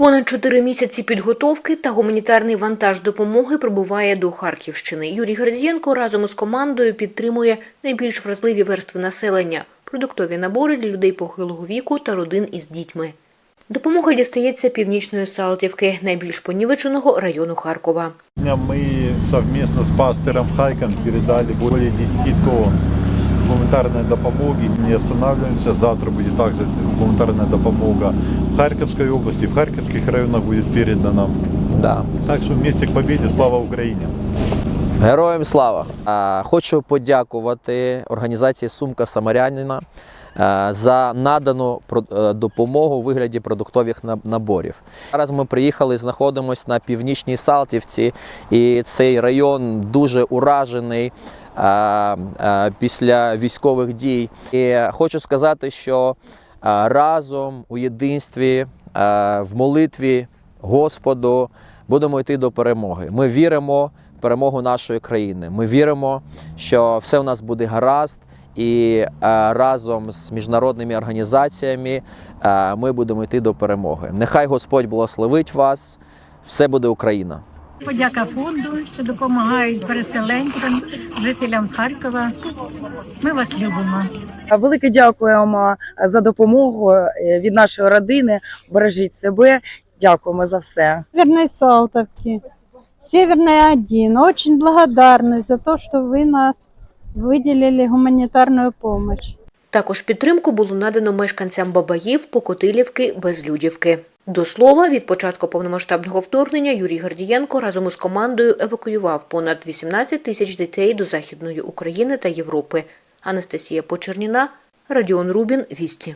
Понад чотири місяці підготовки та гуманітарний вантаж допомоги прибуває до Харківщини. Юрій Гордієнко разом із командою підтримує найбільш вразливі верстви населення – продуктові набори для людей похилого віку та родин із дітьми. Допомога дістається північної Салтівки, найбільш понівеченого району Харкова. Мы совместно с пастором Хайком передали более 10 тонн гуманитарной допомоги. Не останавливаемся. Завтра будет также гуманитарная допомога Харьковской области, в Харьковских районах будет передана. Да. Так что вместе к победе. Слава Украине! Героям слава! Хочу подякувати організації Сумка Самарянина за надану е, допомогу у вигляді продуктових наборів. Зараз ми приїхали, знаходимося на північній Салтівці, і цей район дуже уражений після військових дій. І хочу сказати, що разом у єдинстві, е, в молитві Господу будемо йти до перемоги. Ми віримо в перемогу нашої країни. Ми віримо, що все у нас буде гаразд, і е, разом з міжнародними організаціями е, ми будемо йти до перемоги. Нехай Господь благословить вас. Все буде Україна. Подяка фонду, що допомагають переселенцям, жителям Харкова. Ми вас любимо. Велике дякуємо за допомогу е, від нашої родини. Бережіть себе. Дякуємо за все. Северной Салтовки, Северная 1. Очень благодарны за то, что вы нас выделили гуманитарную помощь. Також підтримку було надано мешканцям Бабаїв, Покотилівки, Безлюдівки. До слова, від початку повномасштабного вторгнення Юрій Гордієнко разом із командою евакуював понад 18 тисяч дітей до Західної України та Європи. Анастасія Почерніна, Радіон Рубін, Вісті.